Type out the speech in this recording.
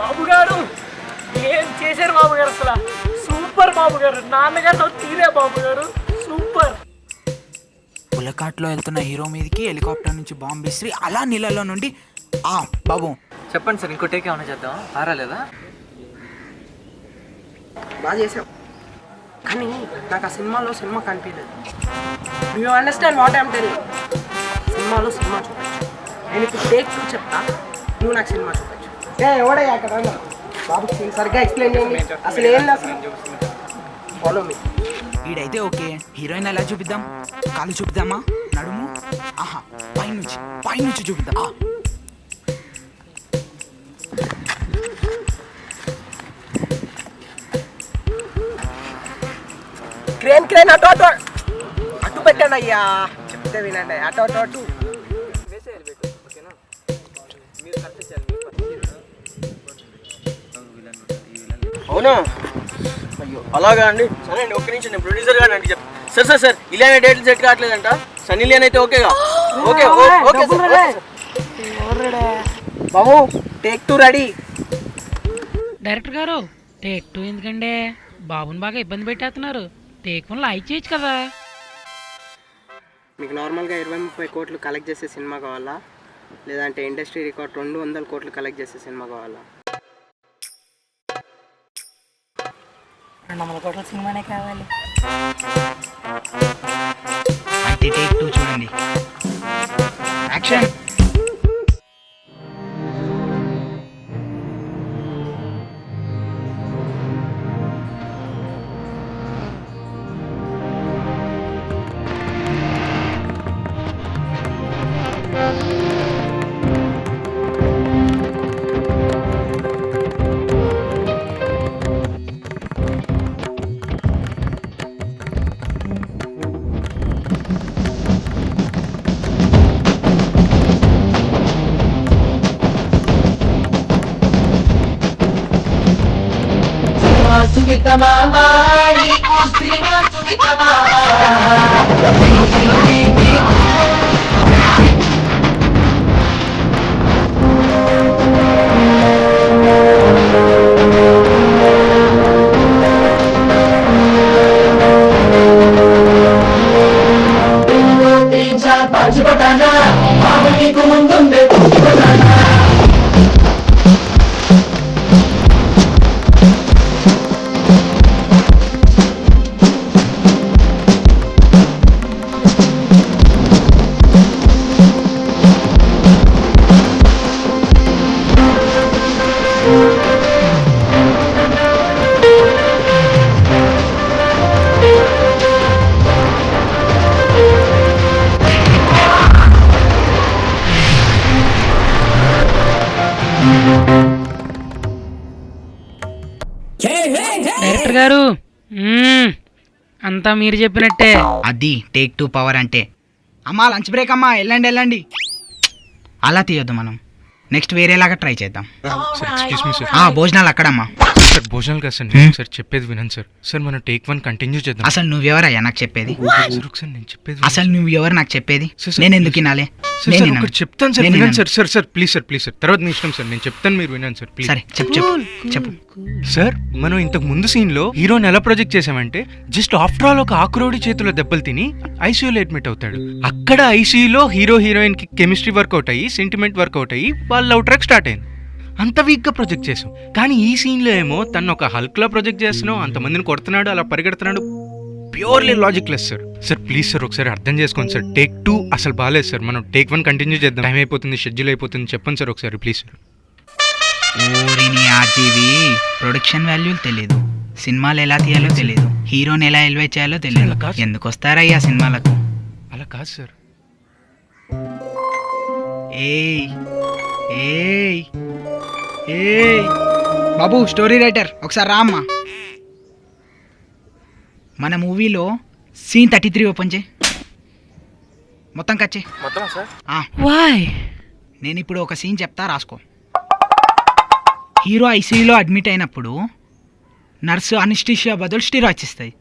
బాబు గారు ఏం చేశారు బాబు గారు అసలు? సూపర్ బాబు గారు నాన్నగారు తీరే బాబు గారు సూపర్. పులకాట్లో వెళ్తున్న హీరో మీదకి హెలికాప్టర్ నుంచి బాంబు విసిరి అలా నీళ్ళలో నుండి ఆ బాబు. చెప్పండి సార్ ఇంకో టేక్ ఏమైనా చేద్దాం ఆరాలేదా బాగా చేసావు కానీ నాకు ఆ సినిమాలో సినిమా కనిపించలేదు. You understand what I'm tell సినిమాలో సినిమా చూపించు. నేను ఇప్పుడు టేక్ టూ చెప్తా. నువ్వు నాకు సినిమా చూపించు. ఏ ఎవడయ్యా అక్కడ? అన్న? బాబుకి సీన్ సరిగ్గా ఎక్స్ప్లెయిన్ చేయండి. అసలు ఏం అసలు. ఫాలో మీ వీడైతే ఓకే. హీరోయిన్ ఎలా చూపిద్దాం? కాలు చూపిద్దామా? నడుము? ఆహా పైనుంచి పైనుంచి చూపిద్దాం. ఆ. క్రేన్ క్రేన్ అటు అటు. అటు పెట్టండి అయ్యా. చెప్తే వినండి. అటు అటు అటు. అవునా? అయ్యో అలాగా అండి? సరే అండి ఒక్క నిమిషం నేను ప్రొడ్యూసర్ గారిని అంటే చెప్ సార్ సార్ సార్ ఇలానే డేట్లు సెట్ కావట్లేదంట. సన్నీ లియాన్ అయితే ఓకేగా okay okay sir okay sir. బాబు టేక్ టూ రెడీ డైరెక్టర్ గారు టేక్ టూ ఎందుకండి? బాబుని బాగా ఇబ్బంది పెట్టేస్తున్నారు. టేక్ వన్ లైక్ చేయొచ్చు కదా. మీకు నార్మల్గా ఇరవై ముప్పై కోట్లు కలెక్ట్ చేసే సినిమా కావాలా? లేదంటే ఇండస్ట్రీ రికార్డ్ రెండు వందల కోట్లు కలెక్ట్ చేసే సినిమా కావాలా? రెండు వందల కోట్ల సినిమానే కావాలి. అయితే టేక్ టూ చూడండి. యాక్షన్! సుమితమా డైరెక్టర్ గారు. మ్మ్. అంతా మీరు చెప్పినట్టే. అది టేక్ టూ పవర్ అంటే. అమ్మా లంచ్ బ్రేక్ అమ్మా వెళ్ళండి వెళ్ళండి. అలా తీయొద్దు మనం. నెక్స్ట్ వేరేలాగా ట్రై చేద్దాం. సార్ ఎక్స్క్యూజ్ మీ సార్ ఆ భోజనాలు అక్కడమ్మా. సార్ భోజనాలు కాదు సార్ నేను సార్ చెప్పేది వినండి సార్. సార్ మనం టేక్ వన్ కంటిన్యూ చేద్దాం. అసలు నువ్వెవరయ్యా నాకు చెప్పేది? సార్ ఒకసారి నేను చెప్పేది వినండి. అసలు నువ్వు ఎవరు నాకు చెప్పేది? నేను ఎందుకు వినాలి? సార్. ఒకటి చెప్తాను సార్ వినండి వినను. Sir sir sir please sir please sir. తర్వాత మీ ఇష్టం సార్ నేను చెప్తాను మీరు వినండి సార్ ప్లీజ్ సరే చెప్పు చెప్పు చెప్పు. సార్ మనం ఇంతకు ముందు సీన్లో హీరోని ఎలా ప్రొజెక్ట్ చేసామంటే జస్ట్ ఆఫ్టర్ ఆల్ ఒక ఆకురోడి చేతిలో దెబ్బలు తిని ఐసీయూలో అడ్మిట్ అవుతాడు. అక్కడ ఐసీయూలో హీరో హీరోయిన్కి కెమిస్ట్రీ వర్కౌట్ అయ్యి సెంటిమెంట్ వర్కౌట్ అయ్యి వాళ్ళ లవ్ ట్రాక్ స్టార్ట్ అయింది. అంత వీక్గా ప్రొజెక్ట్ చేసాం కానీ ఈ సీన్లో ఏమో తను ఒక హల్క్ లా ప్రొజెక్ట్ చేస్తున్నావు అంతమందిని కొడుతున్నాడు అలా పరిగెడుతున్నాడు purely logic less sir. Sir please sir ఒకసారి అర్థం చేసుకోండి సార్. టేక్ టూ అసలు బాగాలేదు సార్. మనం టేక్ వన్ కంటిన్యూ చేద్దాం. టైం అయిపోతుంది షెడ్యూల్ అయిపోతుంది. చెప్పండి సార్ ఒకసారి ప్లీజ్ సార్. ఊరిని ఆర్జీవి ప్రొడక్షన్ వాల్యూలు తెలియదు సినిమాలు ఎలా తీయాలో తెలియదు హీరోని ఎలా ఎలివేట్ చేయాలో తెలియదు. ఎందుకు వస్తారయ్యా సినిమాలకు? అలా కాదు సార్. ఏయ్ ఏయ్ ఏయ్. బాబు స్టోరీ రైటర్ ఒకసారి రామ్మా. మన మూవీలో సీన్ థర్టీ త్రీ ఓపెన్ చేయి. మొత్తం కచ్చే మొత్తం సార్? వాయ్ నేను ఇప్పుడు ఒక సీన్ చెప్తా రాసుకో. హీరో ఐసీయూలో అడ్మిట్ అయినప్పుడు నర్సు అనిస్టిషియా బదులు స్టీరాయిడ్స్ ఇస్తాయి.